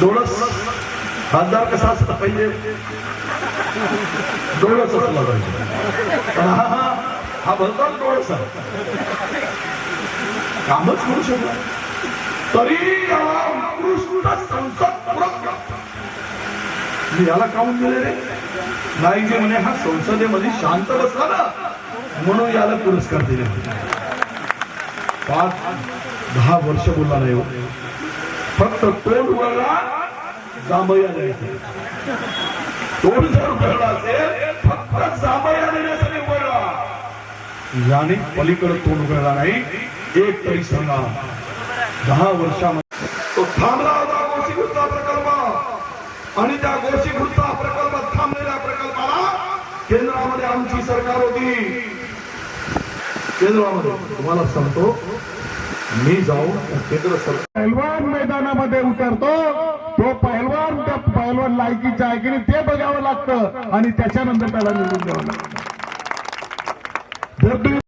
डोळस. खासदार कसा असला पाहिजे. डोळस असला पाहिजे. पण हा हा हा भरताच डोळस आहे. कामच करू शकला. तरी याला उत्कृष्ट संसद पुरस्कार याला काऊन दिले रे? नाही म्हणे हा संसदेमध्ये शांत बसला ना म्हणून याला पुरस्कार दिले. पाच दहा वर्ष बोलला नाही हो. फक्त तोंड उघडला जांभया द्यायचं. तोंड जर उघडला असेल फक्त जांभया देण्यासाठी उघडला याने पलीकडे तोंड उघडला नाही. एक तरी सांगा. दहा वर्षामध्ये. तो थांबला होता गोष्टीकृतचा प्रकल्प. आणि त्या गोष्टीकृतचा प्रकल्प थांबलेल्या प्रकल्पाला केंद्रामध्ये आमची सरकार होती. केंद्रामध्ये. तुम्हाला सांगतो मी जाऊन केंद्र सरकार मैदानामध्ये उतरतो तो पैलवान त्या पैलवान लायकीच्या आहे की नाही ते बघावं लागतं आणि त्याच्यानंतर त्याला निवडून द्यावं लागतं. जर तुम्ही